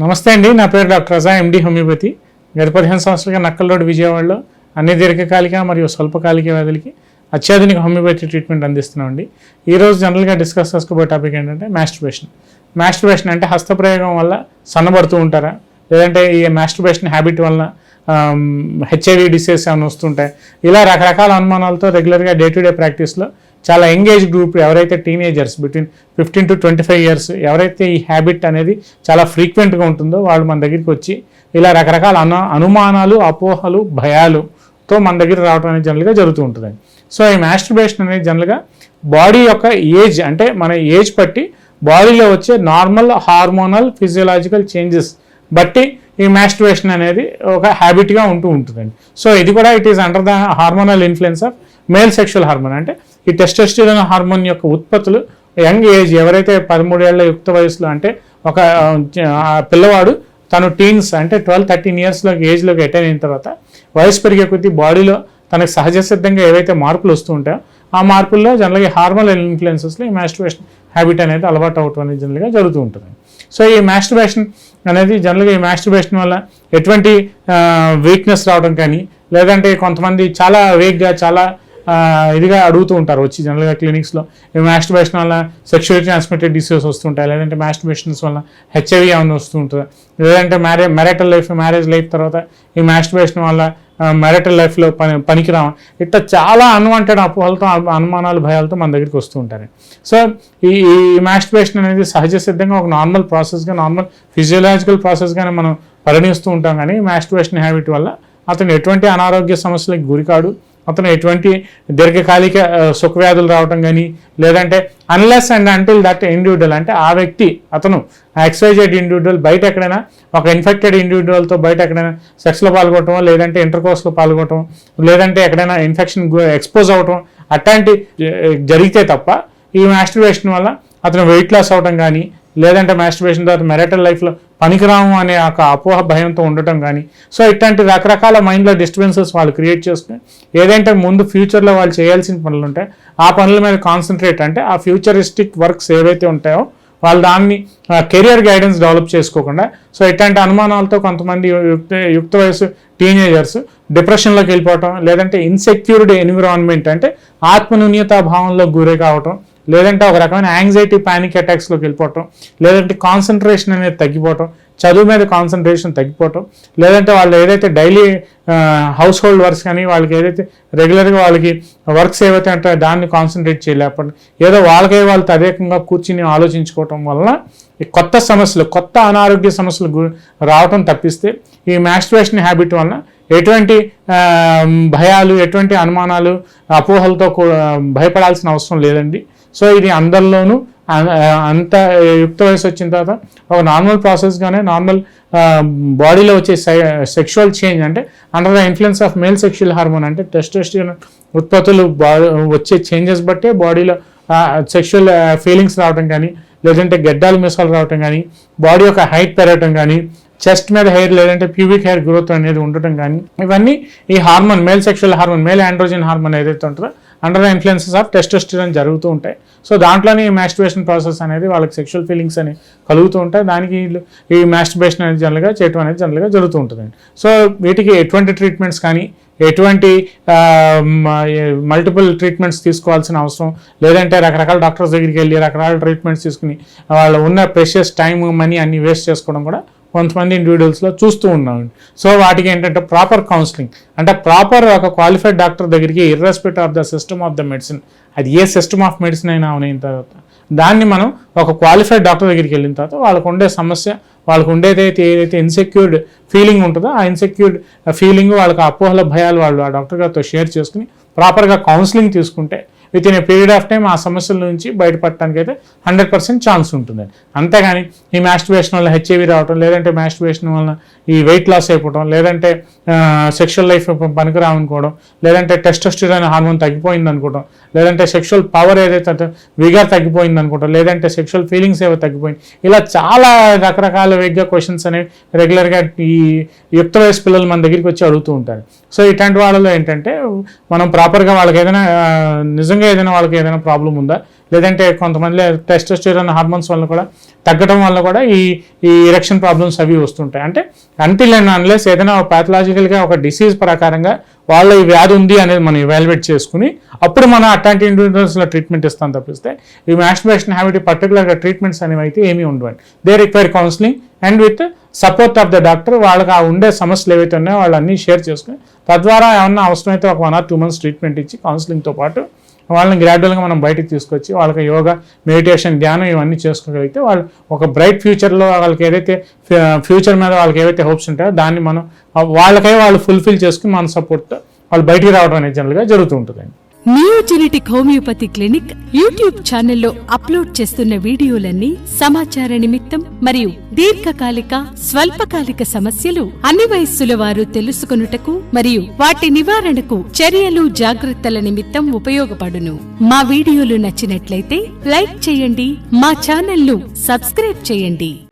నమస్తే అండి నా పేరు డాక్టర్ రజా ఎండి హోమియోపతి. గత పదిహేను సంవత్సరాలుగా నక్కల్ రోడ్ విజయవాడలో అన్ని దీర్ఘకాలిక మరియు స్వల్పకాలిక వ్యాధులకి అత్యాధునిక హోమియోపతి ట్రీట్మెంట్ అందిస్తున్నామండి. ఈరోజు జనరల్గా డిస్కస్ చేసుకోబోయే టాపిక్ ఏంటంటే మాస్టర్బేషన్. మాస్టర్బేషన్ అంటే హస్తప్రయోగం వల్ల సన్నబడుతూ ఉంటారా? లేదంటే ఈ మాస్టర్బేషన్ హ్యాబిట్ వలన హెచ్ఐవి డిసీజ్ ఏమైనా వస్తుంటాయి? ఇలా రకరకాల అనుమానాలతో రెగ్యులర్గా డే టు డే ప్రాక్టీస్లో చాలా ఎంగేజ్ గ్రూప్ ఎవరైతే teenagers between fifteen to twenty five years ఎవరైతే ఈ హ్యాబిట్ అనేది చాలా ఫ్రీక్వెంట్గా ఉంటుందో వాళ్ళు మన దగ్గరికి వచ్చి ఇలా రకరకాల అను అనుమానాలు అపోహలు భయాలుతో మన దగ్గర రావడం అనేది జనరల్గా జరుగుతూ ఉంటుంది సో ఈ మాస్టర్బేషన్ అనేది జనరల్గా బాడీ యొక్క ఏజ్ అంటే మన ఏజ్ బట్టి బాడీలో వచ్చే నార్మల్ హార్మోనల్ ఫిజియోలాజికల్ చేంజెస్ బట్టి ఈ మాస్టర్బేషన్ అనేది ఒక హ్యాబిట్గా ఉంటూ ఉంటుందండి. సో ఇది కూడా it is under the hormonal influence of male sexual hormone అంటే ఈ టెస్టోస్టిరోన్ హార్మోన్ యొక్క ఉత్పత్తులు యంగ్ ఏజ్ ఎవరైతే పదమూడేళ్ళ యుక్త వయసులో అంటే ఒక పిల్లవాడు తను టీన్స్ అంటే ట్వెల్వ్ థర్టీన్ ఇయర్స్లోకి ఏజ్లోకి అటైన్ అయిన తర్వాత వయసు పెరిగే కొద్దీ బాడీలో తనకు సహజ సిద్ధంగా ఏవైతే మార్పులు వస్తూ ఉంటాయో ఆ మార్పుల్లో జనరల్గా హార్మోనల్ ఇన్ఫ్లుయెన్సెస్లో ఈ మాస్టర్బేషన్ హ్యాబిట్ అనేది అలవాటు అవటం అనేది జనరల్గా జరుగుతూ ఉంటుంది. సో ఈ మాస్టర్బేషన్ అనేది జనరల్గా ఈ మాస్టర్బేషన్ వల్ల ఎటువంటి వీక్నెస్ రావడం కానీ లేదంటే కొంతమంది చాలా వేగ్గా చాలా ఇదిగా అడుగుతూ ఉంటారు వచ్చి జనరల్గా క్లినిక్స్లో. ఈ మాస్టర్బేషన్ వల్ల సెక్షువల్ ట్రాన్స్మిటెడ్ డిసీజెస్ వస్తుంటాయి లేదంటే మాస్టర్బేషన్స్ వల్ల హెచ్ఐవి ఏమైనా వస్తుంటుంది లేదంటే మ్యారే మ్యారిటల్ లైఫ్ మ్యారేజ్ లైఫ్ తర్వాత ఈ మాస్టర్బేషన్ వల్ల మ్యారిటల్ లైఫ్లో పని పనికిరావం ఇట్లా చాలా అన్వాంటెడ్ అపోహలతో అనుమానాలు భయాలతో మన దగ్గరికి వస్తూ ఉంటారు. సో ఈ ఈ మాస్టర్బేషన్ అనేది సహజ సిద్ధంగా ఒక నార్మల్ ప్రాసెస్గా నార్మల్ ఫిజియోలాజికల్ ప్రాసెస్గానే మనం పరిగణిస్తూ ఉంటాం. కానీ మాస్టర్బేషన్ హ్యాబిట్ వల్ల అతను ఎటువంటి అనారోగ్య సమస్యలకు గురికాడు అతను ఎటువంటి దీర్ఘకాలిక సుఖవ్యాధులు రావటం కానీ లేదంటే unless and until that individual అంటే ఆ వ్యక్తి అతను ఎక్సైజెడ్ ఇండివిజువల్ బయట ఎక్కడైనా ఒక ఇన్ఫెక్టెడ్ ఇండివిజువల్తో బయట ఎక్కడైనా సెక్స్లో పాల్గొనటం లేదంటే ఇంటర్కోర్స్లో పాల్గొనటం లేదంటే ఎక్కడైనా ఇన్ఫెక్షన్ ఎక్స్పోజ్ అవ్వటం అట్లాంటి జరిగితే తప్ప ఈ మాస్టర్వేషన్ వల్ల అతను వెయిట్ లాస్ అవటం కానీ లేదంటే మ్యాస్టిబేషన్ తర్వాత మెరటల్ లైఫ్లో పనికిరాము అనే ఒక అపోహ భయంతో ఉండటం కానీ సో ఇట్లాంటి రకరకాల మైండ్లో డిస్టర్బెన్సెస్ వాళ్ళు క్రియేట్ చేసుకుని ఏదంటే ముందు ఫ్యూచర్లో వాళ్ళు చేయాల్సిన పనులు ఉంటాయి. ఆ పనుల మీద కాన్సన్ట్రేట్ అంటే ఆ ఫ్యూచరిస్టిక్ వర్క్స్ ఏవైతే ఉంటాయో వాళ్ళు దాన్ని కెరియర్ గైడెన్స్ డెవలప్ చేసుకోకుండా సో ఇట్లాంటి అనుమానాలతో కొంతమంది యుక్త యుక్త వయసు టీనేజర్స్ డిప్రెషన్లోకి వెళ్ళిపోవటం లేదంటే ఇన్సెక్యూర్డ్ ఎన్విరాన్మెంట్ అంటే ఆత్మన్యూన్యతా భావంలో గురి కావటం లేదంటే ఒక రకమైన యాంగ్జైటీ ప్యానిక్ అటాక్స్లోకి వెళ్ళిపోవటం లేదంటే కాన్సన్ట్రేషన్ అనేది తగ్గిపోవటం చదువు మీద కాన్సన్ట్రేషన్ తగ్గిపోవటం లేదంటే వాళ్ళు ఏదైతే డైలీ హౌస్ హోల్డ్ వర్క్స్ కానీ వాళ్ళకి ఏదైతే రెగ్యులర్గా వాళ్ళకి వర్క్స్ ఏవైతే ఉంటాయో దాన్ని కాన్సన్ట్రేట్ చేయలేకపోవడం ఏదో వాళ్ళకే వాళ్ళు తదేకంగా కూర్చుని ఆలోచించుకోవటం వలన ఈ కొత్త సమస్యలు కొత్త అనారోగ్య సమస్యలు గు- రావటం తప్పిస్తే ఈ మ్యాస్ట్రేషన్ హ్యాబిట్ వలన ఎటువంటి భయాలు ఎటువంటి అనుమానాలు అపోహలతో కూ- భయపడాల్సిన అవసరం లేదండి. సో ఇది అందరిలోనూ అంత యుక్త వయసు వచ్చిన తర్వాత ఒక నార్మల్ ప్రాసెస్గానే నార్మల్ బాడీలో వచ్చే సెక్షువల్ చేంజ్ అంటే under the influence of male sexual hormone అంటే టెస్టోస్టిరోన్ ఉత్పత్తులు వచ్చే చేంజెస్ బట్టే బాడీలో సెక్షువల్ ఫీలింగ్స్ రావడం కానీ లేదంటే గడ్డాలు మిసాలు రావటం కానీ బాడీ యొక్క హైట్ పెరగటం కానీ చెస్ట్ మీద హెయిర్ లేదంటే ప్యూబిక్ హెయిర్ గ్రోత్ అనేది ఉండటం కానీ ఇవన్నీ ఈ hormone male sexual hormone male androgen hormone ఏదైతే ఉంటుందో under the influences of testosterone జరుగుతూ ఉంటాయి. సో దాంట్లోనే ఈ మ్యాస్టిబేషన్ ప్రాసెస్ అనేది వాళ్ళకి సెక్షువల్ ఫీలింగ్స్ అని కలుగుతూ ఉంటాయి. దానికి ఈ మ్యాస్టిబేషన్ అనేది జనరల్గా చేయటం అనేది జనరల్గా జరుగుతూ ఉంటుందండి. సో వీటికి ఎటువంటి ట్రీట్మెంట్స్ కానీ ఎటువంటి మల్టిపుల్ ట్రీట్మెంట్స్ తీసుకోవాల్సిన అవసరం లేదంటే రకరకాల డాక్టర్స్ దగ్గరికి వెళ్ళి రకరకాల ట్రీట్మెంట్స్ తీసుకుని వాళ్ళు ఉన్న ప్రెషియస్ టైం మనీ అన్ని వేస్ట్ చేసుకోవడం కూడా కొంతమంది ఇండివిజువల్స్లో చూస్తూ ఉన్నాం సో వాటికి ఏంటంటే ప్రాపర్ కౌన్సిలింగ్ అంటే ప్రాపర్ ఒక క్వాలిఫైడ్ డాక్టర్ దగ్గరికి irrespective of the system of the medicine అది ఏ సిస్టమ్ ఆఫ్ మెడిసిన్ అయినా అయిన తర్వాత దాన్ని మనం ఒక క్వాలిఫైడ్ డాక్టర్ దగ్గరికి వెళ్ళిన తర్వాత వాళ్ళకు ఉండే సమస్య వాళ్ళకు ఉండేదైతే ఏదైతే ఇన్సెక్యూర్డ్ ఫీలింగ్ ఉంటుందో ఆ ఇన్సెక్యూర్డ్ ఫీలింగ్ వాళ్ళకి అపోహల భయాలు వాళ్ళు ఆ డాక్టర్ గారితో షేర్ చేసుకుని ప్రాపర్గా కౌన్సిలింగ్ తీసుకుంటే within a period of time ఆ సమస్యల నుంచి బయటపడటానికి అయితే హండ్రెడ్ పర్సెంట్ ఛాన్స్ ఉంటుందండి అంతేగాని ఈ మ్యాస్టివేషన్ వల్ల హెచ్ఐవి రావటం లేదంటే మ్యాస్టివేషన్ వల్ల ఈ వెయిట్ లాస్ అయిపోవడం లేదంటే సెక్షువల్ లైఫ్ పనికిరావనుకోవడం లేదంటే టెస్టోస్టిరాన్ హార్మోన్ తగ్గిపోయింది అనుకోవడం లేదంటే సెక్షువల్ పవర్ ఏదైతే విగర్ తగ్గిపోయింది అనుకోవడం లేదంటే సెక్షువల్ ఫీలింగ్స్ ఏవో తగ్గిపోయింది ఇలా చాలా రకరకాల వేగ్గా క్వశ్చన్స్ అనేవి రెగ్యులర్గా ఈ యుక్త వయసు పిల్లలు మన దగ్గరికి వచ్చి అడుగుతూ ఉంటారు. సో ఇట్లాంటి వాళ్ళలో ఏంటంటే మనం ప్రాపర్గా వాళ్ళకి ఏదైనా నిజం నిజంగా ఏదైనా వాళ్ళకి ఏదైనా ప్రాబ్లం ఉందా? లేదంటే కొంతమంది టెస్టోస్టిరాన్ హార్మోన్స్ వల్ల కూడా తగ్గడం వల్ల కూడా ఈ ఈ ఎరక్షన్ ప్రాబ్లమ్స్ అవి వస్తుంటాయి. అంటే అంటిల్ అండ్ అన్లెస్ ఏదైనా పాథలాజికల్గా ఒక డిసీజ్ ప్రకారంగా వాళ్ళ ఈ వ్యాధి ఉంది అనేది మనం ఇవాల్యుయేట్ చేసుకుని అప్పుడు మనం అట్లాంటి ఇండివిజువల్స్లో ట్రీట్మెంట్ ఇస్తాం తప్పిస్తే ఈ మాస్టర్బేషన్ హ్యాబిట్ పర్టికులర్గా ట్రీట్మెంట్స్ అనేవి అయితే ఏమీ ఉండవండి. They require counselling and with support of the doctor వాళ్ళకి ఆ ఉండే సమస్యలు ఏవైతే ఉన్నాయో వాళ్ళు అన్నీ షేర్ చేసుకుని తద్వారా ఏమన్నా అవసరమైతే ఒక one or two months treatment ఇచ్చి కౌన్సిలింగ్తో పాటు వాళ్ళని గ్రాడ్యువల్గా మనం బయటకు తీసుకొచ్చి వాళ్ళకి యోగా మెడిటేషన్ ధ్యానం ఇవన్నీ చేసుకోగలిగితే వాళ్ళు ఒక బ్రైట్ ఫ్యూచర్లో వాళ్ళకి ఏదైతే ఫ్యూచర్ మీద వాళ్ళకి ఏవైతే హోప్స్ ఉంటాయో దాన్ని మనం వాళ్ళకై వాళ్ళు ఫుల్ఫిల్ చేసుకుని మన సపోర్ట్తో వాళ్ళు బయటికి రావడం అనేది జనరల్గా జరుగుతూ ఉంటుందండి. నియోజెనెటిక్ హోమియోపతి క్లినిక్ యూట్యూబ్ ఛానల్లో అప్లోడ్ చేస్తున్న వీడియోలన్నీ సమాచార నిమిత్తం మరియు దీర్ఘకాలిక స్వల్పకాలిక సమస్యలు అన్ని వయస్సుల వారు తెలుసుకొనుటకు మరియు వాటి నివారణకు చర్యలు జాగ్రత్తల నిమిత్తం ఉపయోగపడును. మా వీడియోలు నచ్చినట్లయితే లైక్ చేయండి మా ఛానల్ను సబ్స్క్రైబ్ చేయండి.